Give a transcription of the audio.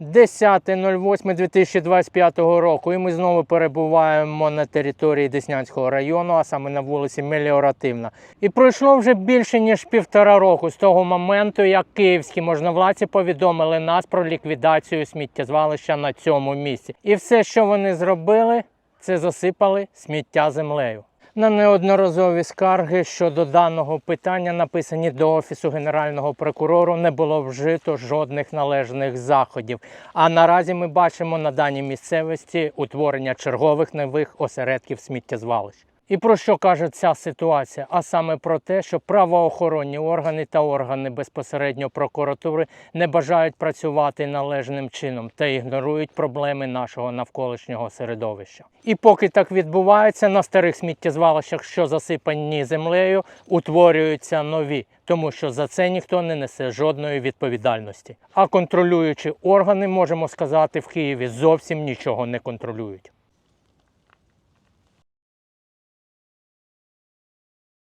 10.08.2025 року, і ми знову перебуваємо на території Деснянського району, а саме на вулиці Меліоративна. І пройшло вже більше ніж півтора року з того моменту, як київські можновладці повідомили нас про ліквідацію сміттєзвалища на цьому місці. І все, що вони зробили, це засипали сміття землею. На неодноразові скарги щодо даного питання, написані до Офісу Генерального прокурору, не було вжито жодних належних заходів. А наразі ми бачимо на даній місцевості утворення чергових нових осередків сміттєзвалищ. І про що каже ця ситуація? А саме про те, що правоохоронні органи та органи безпосередньо прокуратури не бажають працювати належним чином та ігнорують проблеми нашого навколишнього середовища. І поки так відбувається, на старих сміттєзвалищах, що засипані землею, утворюються нові, тому що за це ніхто не несе жодної відповідальності. А контролюючі органи, можемо сказати, в Києві зовсім нічого не контролюють.